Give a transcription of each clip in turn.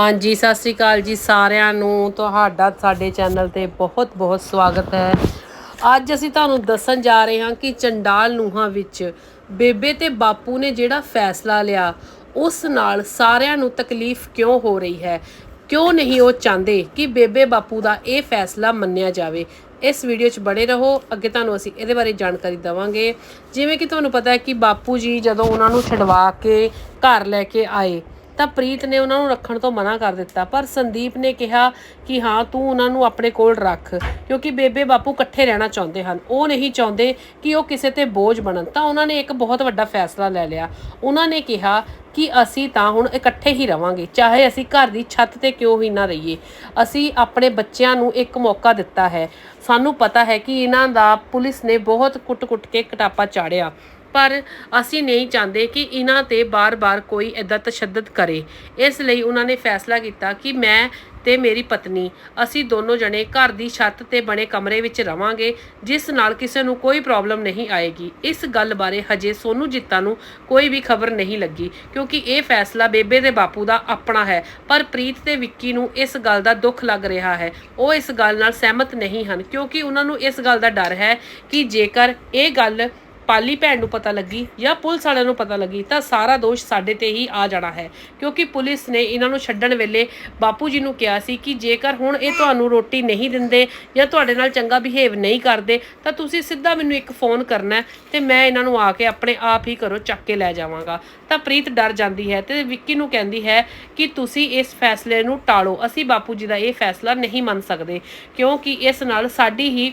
ਹਾਂਜੀ, ਸਤਿ ਸ੍ਰੀ ਅਕਾਲ ਜੀ ਸਾਰਿਆਂ ਨੂੰ। ਤੁਹਾਡਾ ਸਾਡੇ ਚੈਨਲ ਤੇ ਬਹੁਤ ਬਹੁਤ ਸਵਾਗਤ ਹੈ। ਅੱਜ ਅਸੀਂ ਤੁਹਾਨੂੰ ਦੱਸਣ ਜਾ ਰਹੇ ਹਾਂ ਕਿ ਚੰਡਾਲ ਨੂਹਾਂ ਵਿੱਚ ਬੇਬੇ ਤੇ ਬਾਪੂ ਨੇ ਜਿਹੜਾ ਫੈਸਲਾ ਲਿਆ, ਉਸ ਨਾਲ ਸਾਰਿਆਂ ਨੂੰ ਤਕਲੀਫ ਕਿਉਂ ਹੋ ਰਹੀ ਹੈ? ਕਿਉਂ ਨਹੀਂ ਉਹ ਚਾਹੁੰਦੇ ਕਿ ਬੇਬੇ ਬਾਪੂ ਦਾ ਇਹ ਫੈਸਲਾ ਮੰਨਿਆ ਜਾਵੇ? ਇਸ ਵੀਡੀਓ 'ਚ ਬਣੇ ਰਹੋ। ਅੱਗੇ ਤੁਹਾਨੂੰ ਅਸੀਂ ਇਹਦੇ ਬਾਰੇ ਜਾਣਕਾਰੀ ਦਵਾਂਗੇ। ਜਿਵੇਂ ਕਿ ਤੁਹਾਨੂੰ ਪਤਾ ਹੈ ਕਿ ਬਾਪੂ ਜੀ ਜਦੋਂ ਉਹਨਾਂ ਨੂੰ ਛਡਵਾ ਕੇ ਘਰ ਲੈ ਕੇ ਆਏ ਤਾਂ ਪ੍ਰੀਤ ਨੇ ਉਹਨਾਂ ਨੂੰ ਰੱਖਣ ਤੋਂ ਮਨਾ ਕਰ ਦਿੱਤਾ। ਪਰ ਸੰਦੀਪ ਨੇ ਕਿਹਾ ਕਿ ਹਾਂ, ਤੂੰ ਉਹਨਾਂ ਨੂੰ ਆਪਣੇ ਕੋਲ ਰੱਖ, ਕਿਉਂਕਿ ਬੇਬੇ ਬਾਪੂ ਇਕੱਠੇ ਰਹਿਣਾ ਚਾਹੁੰਦੇ ਹਨ। ਉਹ ਨਹੀਂ ਚਾਹੁੰਦੇ ਕਿ ਉਹ ਕਿਸੇ ਤੇ ਬੋਝ ਬਣਨ। ਤਾਂ ਉਹਨਾਂ ਨੇ ਇੱਕ ਬਹੁਤ ਵੱਡਾ ਫੈਸਲਾ ਲੈ ਲਿਆ। ਉਹਨਾਂ ਨੇ ਕਿਹਾ ਕਿ ਅਸੀਂ ਤਾਂ ਹੁਣ ਇਕੱਠੇ ਹੀ ਰਵਾਂਗੇ, ਚਾਹੇ ਅਸੀਂ ਘਰ ਦੀ ਛੱਤ ਤੇ ਕਿਉਂ ਹੀ ਨਾ ਰਹੀਏ। ਅਸੀਂ ਆਪਣੇ ਬੱਚਿਆਂ ਨੂੰ ਇੱਕ ਮੌਕਾ ਦਿੱਤਾ ਹੈ। ਸਾਨੂੰ ਪਤਾ ਹੈ ਕਿ ਇਹਨਾਂ ਦਾ ਪੁਲਿਸ ਨੇ ਬਹੁਤ ਕੁੱਟ-ਕੁੱਟ ਕੇ ਕਟਾਪਾ ਚਾੜਿਆ। ਪਰ ਅਸੀਂ ਨਹੀਂ ਚਾਹੁੰਦੇ ਕਿ ਇਹਨਾਂ ਤੇ ਬਾਰ-ਬਾਰ ਕੋਈ ਇਦਾਂ ਤਸ਼ੱਦਦ ਕਰੇ। ਇਸ ਲਈ ਉਹਨਾਂ ਨੇ ਫੈਸਲਾ ਕੀਤਾ ਕਿ ਮੈਂ ਤੇ ਮੇਰੀ ਪਤਨੀ, ਅਸੀਂ ਦੋਨੋਂ ਜਣੇ ਘਰ ਦੀ ਛੱਤ ਤੇ ਬਣੇ ਕਮਰੇ ਵਿੱਚ ਰਵਾਂਗੇ, ਜਿਸ ਨਾਲ ਕਿਸੇ ਨੂੰ ਕੋਈ ਪ੍ਰੋਬਲਮ ਨਹੀਂ ਆਏਗੀ। ਇਸ ਗੱਲ ਬਾਰੇ ਹਜੇ ਸੋਨੂ ਜਿੱਤਾ ਨੂੰ ਕੋਈ ਵੀ ਖਬਰ ਨਹੀਂ ਲੱਗੀ, ਕਿਉਂਕਿ ਇਹ ਫੈਸਲਾ ਬੇਬੇ ਦੇ ਬਾਪੂ ਦਾ ਆਪਣਾ ਹੈ, ਪਰ ਪ੍ਰੀਤ ਤੇ ਵਿੱਕੀ ਨੂੰ ਇਸ ਗੱਲ ਦਾ ਦੁੱਖ ਲੱਗ ਰਿਹਾ ਹੈ। ਉਹ ਇਸ ਗੱਲ ਨਾਲ ਸਹਿਮਤ ਨਹੀਂ ਹਨ, ਕਿਉਂਕਿ ਉਹਨਾਂ ਨੂੰ ਇਸ ਗੱਲ ਦਾ ਡਰ ਹੈ ਕਿ ਜੇਕਰ ਇਹ ਗੱਲ ਪਾਲੀ ਭੈਣ ਨੂੰ ਪਤਾ ਲੱਗੀ ਜਾਂ ਪੁਲਿਸ ਵਾਲਿਆਂ ਨੂੰ ਪਤਾ ਲੱਗੀ ਤਾਂ ਸਾਰਾ ਦੋਸ਼ ਸਾਡੇ ਤੇ ਹੀ ਆ ਜਾਣਾ ਹੈ। ਕਿਉਂਕਿ ਪੁਲਿਸ ਨੇ ਇਹਨਾਂ ਨੂੰ ਛੱਡਣ ਵੇਲੇ ਬਾਪੂ ਜੀ ਨੂੰ ਕਿਹਾ ਸੀ ਕਿ ਜੇਕਰ ਹੁਣ ਇਹ ਤੁਹਾਨੂੰ ਰੋਟੀ ਨਹੀਂ ਦਿੰਦੇ ਜਾਂ ਤੁਹਾਡੇ ਨਾਲ ਚੰਗਾ ਬਿਹੇਵ ਨਹੀਂ ਕਰਦੇ, ਤਾਂ ਤੁਸੀਂ ਸਿੱਧਾ ਮੈਨੂੰ ਇੱਕ ਫੋਨ ਕਰਨਾ ਹੈ ਤੇ ਮੈਂ ਇਹਨਾਂ ਨੂੰ ਆ ਕੇ ਆਪਣੇ ਆਪ ਹੀ ਘਰੋਂ ਚੱਕ ਕੇ ਲੈ ਜਾਵਾਂਗਾ। ਤਾਂ ਪ੍ਰੀਤ ਡਰ ਜਾਂਦੀ ਹੈ ਤੇ ਵਿੱਕੀ ਨੂੰ ਕਹਿੰਦੀ ਹੈ ਕਿ ਤੁਸੀਂ ਇਸ ਫੈਸਲੇ ਨੂੰ ਟਾਲੋ। ਅਸੀਂ ਬਾਪੂ ਜੀ ਦਾ ਇਹ ਫੈਸਲਾ ਨਹੀਂ ਮੰਨ ਸਕਦੇ, ਕਿਉਂਕਿ ਇਸ ਨਾਲ ਸਾਡੀ ਹੀ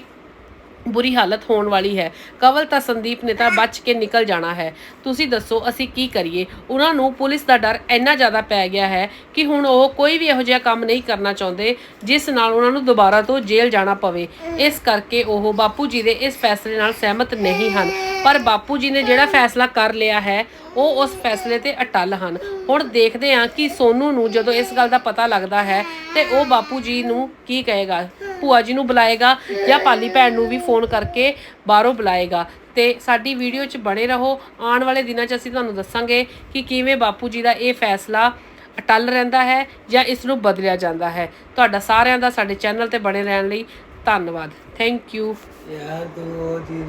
ਬੁਰੀ ਹਾਲਤ ਹੋਣ ਵਾਲੀ ਹੈ। ਕਵਲ ਤਾਂ ਸੰਦੀਪ ਨੇ ਤਾਂ ਬਚ ਕੇ ਨਿਕਲ ਜਾਣਾ ਹੈ। ਤੁਸੀਂ ਦੱਸੋ, ਅਸੀਂ ਕੀ ਕਰੀਏ? ਉਹਨਾਂ ਨੂੰ ਪੁਲਿਸ ਦਾ ਡਰ ਇੰਨਾ ਜ਼ਿਆਦਾ ਪੈ ਗਿਆ ਹੈ ਕਿ ਹੁਣ ਉਹ ਕੋਈ ਵੀ ਇਹੋ ਜਿਹਾ ਕੰਮ ਨਹੀਂ ਕਰਨਾ ਚਾਹੁੰਦੇ, ਜਿਸ ਨਾਲ ਉਹਨਾਂ ਨੂੰ ਦੁਬਾਰਾ ਤੋਂ ਜੇਲ੍ਹ ਜਾਣਾ ਪਵੇ। ਇਸ ਕਰਕੇ ਉਹ ਬਾਪੂ ਜੀ ਦੇ ਇਸ ਫੈਸਲੇ ਨਾਲ ਸਹਿਮਤ ਨਹੀਂ ਹਨ। ਪਰ ਬਾਪੂ ਜੀ ਨੇ ਜਿਹੜਾ ਫੈਸਲਾ ਕਰ ਲਿਆ ਹੈ, ਉਹ ਉਸ ਫੈਸਲੇ ਤੇ ਅਟਲ ਹਨ। ਹੁਣ ਦੇਖਦੇ ਹਾਂ ਕਿ ਸੋਨੂ ਨੂੰ ਜਦੋਂ ਇਸ ਗੱਲ ਦਾ ਪਤਾ ਲੱਗਦਾ ਹੈ ਤੇ ਉਹ ਬਾਪੂ ਜੀ ਨੂੰ ਕੀ ਕਹੇਗਾ। ਭੂਆ ਜੀ ਨੂੰ ਬੁਲਾਏਗਾ ਜਾਂ ਪਾਲੀ ਭੈਣ ਨੂੰ ਵੀ ਫੋਨ ਕਰਕੇ ਬਾਹਰੋਂ ਬੁਲਾਏਗਾ। ਤੇ ਸਾਡੀ ਵੀਡੀਓ 'ਚ ਬਣੇ ਰਹੋ। ਆਉਣ ਵਾਲੇ ਦਿਨਾਂ 'ਚ ਅਸੀਂ ਤੁਹਾਨੂੰ ਦੱਸਾਂਗੇ ਕਿ ਕਿਵੇਂ ਬਾਪੂ ਜੀ ਦਾ ਇਹ ਫੈਸਲਾ ਅਟੱਲ ਰਹਿੰਦਾ ਹੈ ਜਾਂ ਇਸ ਨੂੰ ਬਦਲਿਆ ਜਾਂਦਾ ਹੈ। ਤੁਹਾਡਾ ਸਾਰਿਆਂ ਦਾ ਸਾਡੇ ਚੈਨਲ ਤੇ ਬਣੇ ਰਹਿਣ ਲਈ ਧੰਨਵਾਦ। ਥੈਂਕ ਯੂ ਯਾਰ ਦੋ ਜੀ